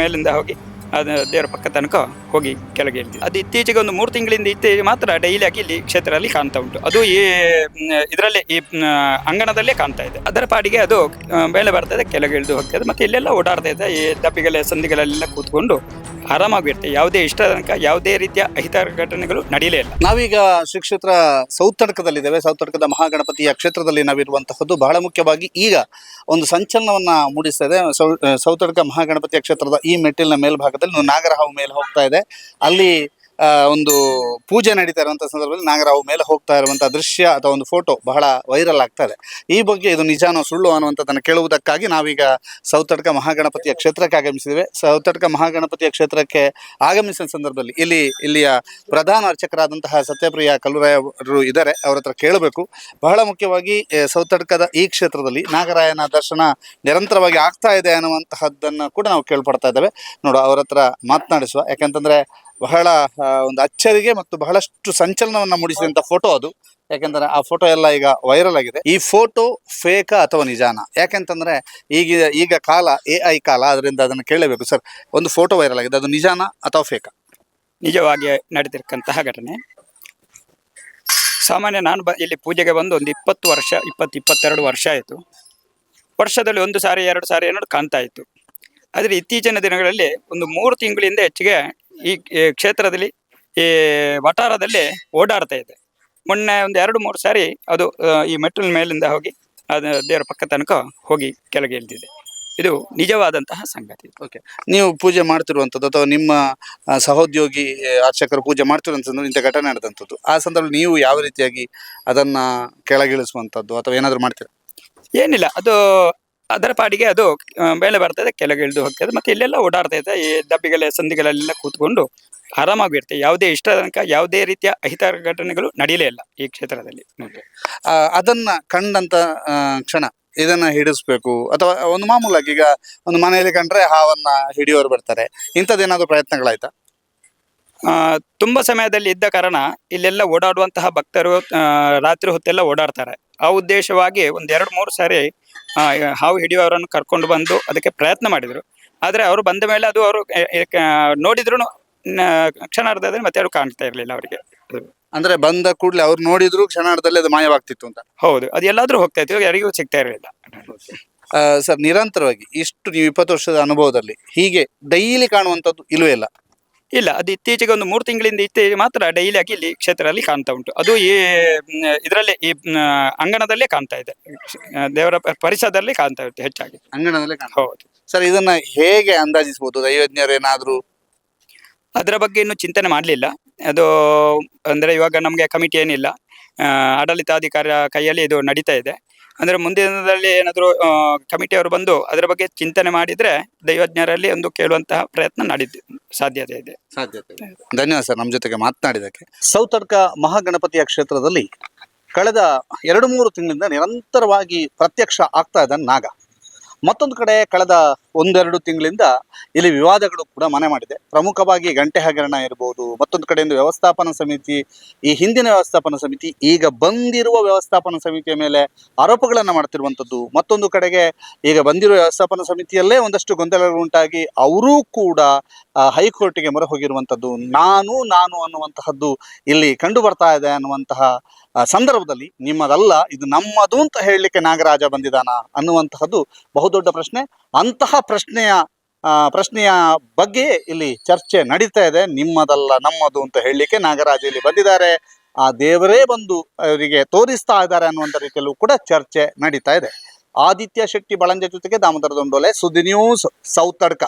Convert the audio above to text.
ಮೇಲಿಂದ ಹೋಗಿ, ಅದು ದೇವರ ಪಕ್ಕ ತನಕ ಹೋಗಿ ಕೆಳಗೆ ಇಳಿದಿದೆ ಅದು ಇತ್ತೀಚೆಗೆ ಒಂದು ಮೂರು ತಿಂಗಳಿಂದ ಇತ್ತೀಚೆಗೆ ಮಾತ್ರ ಡೈಲಿ ಆಗಿ ಇಲ್ಲಿ ಕ್ಷೇತ್ರದಲ್ಲಿ ಕಾಣ್ತಾ ಉಂಟು. ಅದು ಈ ಇದರಲ್ಲೇ ಈ ಅಂಗಣದಲ್ಲೇ ಕಾಣ್ತಾ ಇದೆ. ಅದರ ಪಾಡಿಗೆ ಅದು ಮೇಲೆ ಬರ್ತದೆ, ಕೆಳಗೆ ಇಳಿದು ಹೋಗ್ತದೆ, ಮತ್ತೆ ಇಲ್ಲೆಲ್ಲ ಓಡಾಡ್ತಾ ಇದೆ, ಈ ಡಬ್ಬಿಗಳ ಸಂದಿಗಳಲ್ಲೆಲ್ಲ ಕೂತ್ಕೊಂಡು ಆರಾಮಾಗಿರುತ್ತೆ. ಯಾವುದೇ ಇಷ್ಟ ತನಕ ಯಾವುದೇ ರೀತಿಯ ಅಹಿತ ಘಟನೆಗಳು ನಡೆಯಲೇ ಇಲ್ಲ. ನಾವೀಗ ಶ್ರೀ ಕ್ಷೇತ್ರ ಸೌತ್ ತಡಕದ ಮಹಾಗಣಪತಿಯ ಕ್ಷೇತ್ರದಲ್ಲಿ ನಾವಿರುವಂತಹದ್ದು ಬಹಳ ಮುಖ್ಯವಾಗಿ ಈಗ ಒಂದು ಸಂಚಲನವನ್ನ ಮೂಡಿಸ್ತಾ ಇದೆ ಸೌ ಮಹಾಗಣಪತಿಯ ಕ್ಷೇತ್ರದ ಈ ಮೆಟ್ಟಿಲಿನ ಮೇಲ್ಭಾಗದಲ್ಲಿ ನಾವು ನಾಗರಹಾವು ಮೇಲೆ ಹೋಗ್ತಾ ಇದೆ. ಅಲ್ಲಿ ಆ, ಒಂದು ಪೂಜೆ ನಡೀತಾ ಇರುವಂತ ಸಂದರ್ಭದಲ್ಲಿ ನಾಗರಾವ್ ಮೇಲೆ ಹೋಗ್ತಾ ಇರುವಂತ ದೃಶ್ಯ ಅಥವಾ ಒಂದು ಫೋಟೋ ಬಹಳ ವೈರಲ್ ಆಗ್ತಾ ಇದೆ. ಈ ಬಗ್ಗೆ ಇದು ನಿಜಾನೋ ಸುಳ್ಳು ಅನ್ನುವಂಥದ್ದನ್ನು ಕೇಳುವುದಕ್ಕಾಗಿ ನಾವೀಗ ಸೌತಡ್ಕ ಮಹಾಗಣಪತಿಯ ಕ್ಷೇತ್ರಕ್ಕೆ ಆಗಮಿಸಿದ್ದೇವೆ. ಸೌತಡ್ಕ ಮಹಾಗಣಪತಿಯ ಕ್ಷೇತ್ರಕ್ಕೆ ಆಗಮಿಸಿದ ಸಂದರ್ಭದಲ್ಲಿ ಇಲ್ಲಿ ಇಲ್ಲಿಯ ಪ್ರಧಾನ ಅರ್ಚಕರಾದಂತಹ ಸತ್ಯಪ್ರಿಯ ಕಲ್ಲುರಾಯ ಇದ್ದಾರೆ. ಅವರ ಹತ್ರ ಕೇಳಬೇಕು. ಬಹಳ ಮುಖ್ಯವಾಗಿ ಸೌತಡ್ಕದ ಈ ಕ್ಷೇತ್ರದಲ್ಲಿ ನಾಗರಾಯನ ದರ್ಶನ ನಿರಂತರವಾಗಿ ಆಗ್ತಾ ಇದೆ ಅನ್ನುವಂತಹದ್ದನ್ನು ಕೂಡ ನಾವು ಕೇಳ್ಪಡ್ತಾ ಇದ್ದೇವೆ. ನೋಡು ಅವರ ಹತ್ರ ಮಾತನಾಡಿಸುವ. ಯಾಕಂತಂದ್ರೆ ಬಹಳ ಒಂದು ಅಚ್ಚರಿಗೆ ಮತ್ತು ಬಹಳಷ್ಟು ಸಂಚಲನವನ್ನ ಮೂಡಿಸಿದಂತ ಫೋಟೋ ಅದು. ಯಾಕೆಂದ್ರೆ ಆ ಫೋಟೋ ಎಲ್ಲ ಈಗ ವೈರಲ್ ಆಗಿದೆ. ಈ ಫೋಟೋ ಫೇಕ ಅಥವಾ ನಿಜಾನ? ಯಾಕೆಂತಂದ್ರೆ ಈಗ ಈಗ ಕಾಲ ಎ ಐ ಕಾಲ ಅದರಿಂದ ಅದನ್ನು ಕೇಳಬೇಕು ಸರ್. ಒಂದು ಫೋಟೋ ವೈರಲ್ ಆಗಿದೆ. ಅದು ನಿಜಾನ ಅಥವಾ ಫೇಕ ನಿಜವಾಗಿ ನಡೆದಿರ್ತಕ್ಕಂತಹ ಘಟನೆ. ಸಾಮಾನ್ಯ ನಾನು ಬ, ಇಲ್ಲಿ ಪೂಜೆಗೆ ಬಂದು ಒಂದು ಇಪ್ಪತ್ತು ವರ್ಷ, ಇಪ್ಪತ್ತು, ಇಪ್ಪತ್ತೆರಡು ವರ್ಷ ಆಯಿತು. ವರ್ಷದಲ್ಲಿ ಒಂದು ಸಾರಿ, ಎರಡು ಸಾರಿ ಏನಾದ್ರು ಕಾಣ್ತಾ ಇತ್ತು. ಆದರೆ ಇತ್ತೀಚಿನ ದಿನಗಳಲ್ಲಿ ಒಂದು ಮೂರು ತಿಂಗಳಿಂದ ಹೆಚ್ಚಿಗೆ ಈ ಕ್ಷೇತ್ರದಲ್ಲಿ ಈ ವಠಾರದಲ್ಲಿ ಓಡಾಡ್ತಾ ಇದೆ. ಮೊನ್ನೆ ಒಂದು ಎರಡು ಮೂರು ಸಾರಿ ಅದು ಈ ಮೆಟ್ಟಿಲ ಮೇಲಿಂದ ಹೋಗಿ ಅದು ದೇವರ ಪಕ್ಕ ತನಕ ಹೋಗಿ ಕೆಳಗೆ ಇಳಿದಿದೆ. ಇದು ನಿಜವಾದಂತಹ ಸಂಗತಿ. ಓಕೆ ನೀವು ಪೂಜೆ ಮಾಡ್ತಿರುವಂಥದ್ದು ಅಥವಾ ನಿಮ್ಮ ಆ, ಸಹೋದ್ಯೋಗಿ ಅರ್ಚಕರು ಪೂಜೆ ಮಾಡ್ತಿರುವಂಥದ್ದು ಇಂಥ ಘಟನೆ ನಡೆದಂಥದ್ದು ಆ ಸಂದರ್ಭದಲ್ಲಿ ನೀವು ಯಾವ ರೀತಿಯಾಗಿ ಅದನ್ನ ಕೆಳಗಿಳಿಸುವಂಥದ್ದು ಅಥವಾ ಏನಾದರೂ ಮಾಡ್ತೀರಾ? ಏನಿಲ್ಲ ಅದು ಅದರ ಪಾಡಿಗೆ ಅದು ಮೇಲೆ ಬರ್ತದೆ ಕೆಳಗೆ ಇಳಿದು ಹೋಗ್ತದೆ ಮತ್ತೆ ಇಲ್ಲೆಲ್ಲ ಓಡಾಡ್ತಾ ಇದೆ ಈ ಡಬ್ಬಿಗಳ ಸಂಧಿಗಳಲ್ಲೆಲ್ಲ ಕೂತ್ಕೊಂಡು ಆರಾಮಾಗಿರುತ್ತೆ. ಯಾವುದೇ ಇಷ್ಟ ತನಕ ಯಾವುದೇ ರೀತಿಯ ಅಹಿತ ಘಟನೆಗಳು ನಡೆಯಲೇ ಇಲ್ಲ ಈ ಕ್ಷೇತ್ರದಲ್ಲಿ. ಆ, ಅದನ್ನ ಕಂಡಂತ ಆ, ಕ್ಷಣ ಇದನ್ನ ಹಿಡಿಸ್ಬೇಕು. ಅಥವಾ ಒಂದು ಮಾಮೂಲಾಗಿ ಈಗ ಒಂದು ಮನೆಯಲ್ಲಿ ಕಂಡ್ರೆ ಹಾವನ್ನ ಹಿಡಿಯೋರು ಬರ್ತಾರೆ. ಇಂಥದ್ದೇನಾದ್ರು ಪ್ರಯತ್ನಗಳಾಯ್ತಾ? ಆ, ತುಂಬಾ ಸಮಯದಲ್ಲಿ ಇದ್ದ ಕಾರಣ ಇಲ್ಲೆಲ್ಲ ಓಡಾಡುವಂತಹ ಭಕ್ತರು ಆ, ರಾತ್ರಿ ಹೊತ್ತೆಲ್ಲ ಓಡಾಡ್ತಾರೆ. ಆ ಉದ್ದೇಶವಾಗಿ ಒಂದ್ ಎರಡು ಮೂರು ಸಾರಿ ಹಾವು ಹಿಡಿಯುವವರನ್ನು ಕರ್ಕೊಂಡು ಬಂದು ಅದಕ್ಕೆ ಪ್ರಯತ್ನ ಮಾಡಿದ್ರು. ಆದ್ರೆ ಅವರು ಬಂದ ಮೇಲೆ ಅದು ಅವರು ನೋಡಿದ್ರು ಕ್ಷಣಾರ್ಧದಲ್ಲಿ ಮತ್ತೆ ಅವರು ಕಾಣ್ತಾ ಇರಲಿಲ್ಲ ಅವರಿಗೆ. ಅಂದ್ರೆ ಬಂದ ಕೂಡಲೇ ಅವ್ರು ನೋಡಿದ್ರು ಕ್ಷಣಾರ್ಧದಲ್ಲಿ ಅದು ಮಾಯವಾಗ್ತಿತ್ತು ಅಂತ. ಹೌದು ಅದು ಎಲ್ಲಾದ್ರೂ ಹೋಗ್ತಾ ಇತ್ತು ಯಾರಿಗೂ ಸಿಗ್ತಾ ಇರಲಿಲ್ಲ. ಸರ್ ನಿರಂತರವಾಗಿ ಇಷ್ಟು ನೀವು ಇಪ್ಪತ್ತು ವರ್ಷದ ಅನುಭವದಲ್ಲಿ ಹೀಗೆ ಡೈಲಿ ಕಾಣುವಂಥದ್ದು ಇಲ್ಲವೇ ಇಲ್ಲ? ಇಲ್ಲ ಅದು ಇತ್ತೀಚೆಗೆ ಒಂದು ಮೂರು ತಿಂಗಳಿಂದ ಇತ್ತೀಚೆಗೆ ಮಾತ್ರ ಡೈಲಿ ಆಗಿ ಇಲ್ಲಿ ಕ್ಷೇತ್ರದಲ್ಲಿ ಕಾಣ್ತಾ ಉಂಟು. ಅದು ಈ ಇದರಲ್ಲಿ ಈ ಅಂಗಣದಲ್ಲೇ ಕಾಣ್ತಾ ಇದೆ. ದೇವರ ಪರಿಸರದಲ್ಲಿ ಕಾಣ್ತಾ ಇರುತ್ತೆ ಹೆಚ್ಚಾಗಿ. ಅಂಗಣದಲ್ಲೇ ಕಾಣ್ತಾ- ಹೌದು. ಸರ್ ಇದನ್ನ ಹೇಗೆ ಅಂದಾಜಿಸಬಹುದು ದೈವಜ್ಞರು ಏನಾದರೂ? ಅದರ ಬಗ್ಗೆ ಇನ್ನು ಚಿಂತನೆ ಮಾಡಲಿಲ್ಲ. ಅದು ಅಂದರೆ ಇವಾಗ ನಮಗೆ ಕಮಿಟಿ ಏನಿಲ್ಲ. ಆ, ಆಡಳಿತಾಧಿಕಾರಿ ಕೈಯಲ್ಲಿ ಇದು ನಡೀತಾ ಇದೆ. ಅಂದರೆ ಮುಂದಿನ ದಿನದಲ್ಲಿ ಏನಾದರೂ ಕಮಿಟಿಯವರು ಬಂದು ಅದರ ಬಗ್ಗೆ ಚಿಂತನೆ ಮಾಡಿದ್ರೆ ದೈವಜ್ಞರಲ್ಲಿ ಒಂದು ಕೇಳುವಂತಹ ಪ್ರಯತ್ನ ನಡೀತು ಸಾಧ್ಯತೆ ಇದೆ. ಸಾಧ್ಯತೆ ಧನ್ಯವಾದ ಸರ್ ನಮ್ಮ ಜೊತೆಗೆ ಮಾತನಾಡಿದಕ್ಕೆ ಸೌತಡ್ಕ ಮಹಾಗಣಪತಿಯ ಕ್ಷೇತ್ರದಲ್ಲಿ ಕಳೆದ ಎರಡು ಮೂರು ತಿಂಗಳಿಂದ ನಿರಂತರವಾಗಿ ಪ್ರತ್ಯಕ್ಷ ಆಗ್ತಾ ಇದ್ದ ನಾಗ. ಮತ್ತೊಂದು ಕಡೆ ಕಳೆದ ಒಂದೆರಡು ತಿಂಗಳಿಂದ ಇಲ್ಲಿ ವಿವಾದಗಳು ಕೂಡ ಮನೆ ಮಾಡಿದೆ. ಪ್ರಮುಖವಾಗಿ ಗಂಟೆ ಹಗರಣ ಇರಬಹುದು ಮತ್ತೊಂದು ಕಡೆಯಿಂದ ವ್ಯವಸ್ಥಾಪನಾ ಸಮಿತಿ, ಈ ಹಿಂದಿನ ವ್ಯವಸ್ಥಾಪನಾ ಸಮಿತಿ ಈಗ ಬಂದಿರುವ ವ್ಯವಸ್ಥಾಪನಾ ಸಮಿತಿಯ ಮೇಲೆ ಆರೋಪಗಳನ್ನು ಮಾಡ್ತಿರುವಂಥದ್ದು. ಮತ್ತೊಂದು ಕಡೆಗೆ ಈಗ ಬಂದಿರುವ ವ್ಯವಸ್ಥಾಪನಾ ಸಮಿತಿಯಲ್ಲೇ ಒಂದಷ್ಟು ಗೊಂದಲಗಳು ಉಂಟಾಗಿ ಅವರೂ ಕೂಡ ಹೈಕೋರ್ಟ್ಗೆ ಮೊರೆ ಹೋಗಿರುವಂಥದ್ದು. ನಾನು ನಾನು ಅನ್ನುವಂತಹದ್ದು ಇಲ್ಲಿ ಕಂಡು ಬರ್ತಾ ಇದೆ ಅನ್ನುವಂತಹ ಸಂದರ್ಭದಲ್ಲಿ ನಿಮ್ಮದಲ್ಲ, ಇದು ನಮ್ಮದು ಅಂತ ಹೇಳಲಿಕ್ಕೆ ನಾಗರಾಜ ಬಂದಿದಾನ ಅನ್ನುವಂತಹದ್ದು ಬಹುದೊಡ್ಡ ಪ್ರಶ್ನೆ. ಅಂತಹ ಪ್ರಶ್ನೆಯ ಪ್ರಶ್ನೆಯ ಬಗ್ಗೆ ಇಲ್ಲಿ ಚರ್ಚೆ ನಡೀತಾ ಇದೆ. ನಿಮ್ಮದಲ್ಲ, ನಮ್ಮದು ಅಂತ ಹೇಳಲಿಕ್ಕೆ ನಾಗರಾಜ ಇಲ್ಲಿ ಬಂದಿದ್ದಾರೆ. ಆ, ದೇವರೇ ಬಂದು ಅವರಿಗೆ ತೋರಿಸ್ತಾ ಇದ್ದಾರೆ ಅನ್ನುವಂಥ ರೀತಿಯಲ್ಲೂ ಕೂಡ ಚರ್ಚೆ ನಡೀತಾ ಇದೆ. ಆದಿತ್ಯ ಶೆಟ್ಟಿ ಬಳಂಜ ಜೊತೆಗೆ ದಾಮೋದರ ದೊಂಡೋಲೆ, ಸುದ್ದಿ ನ್ಯೂಸ್, ಸೌತಡ್ಕ.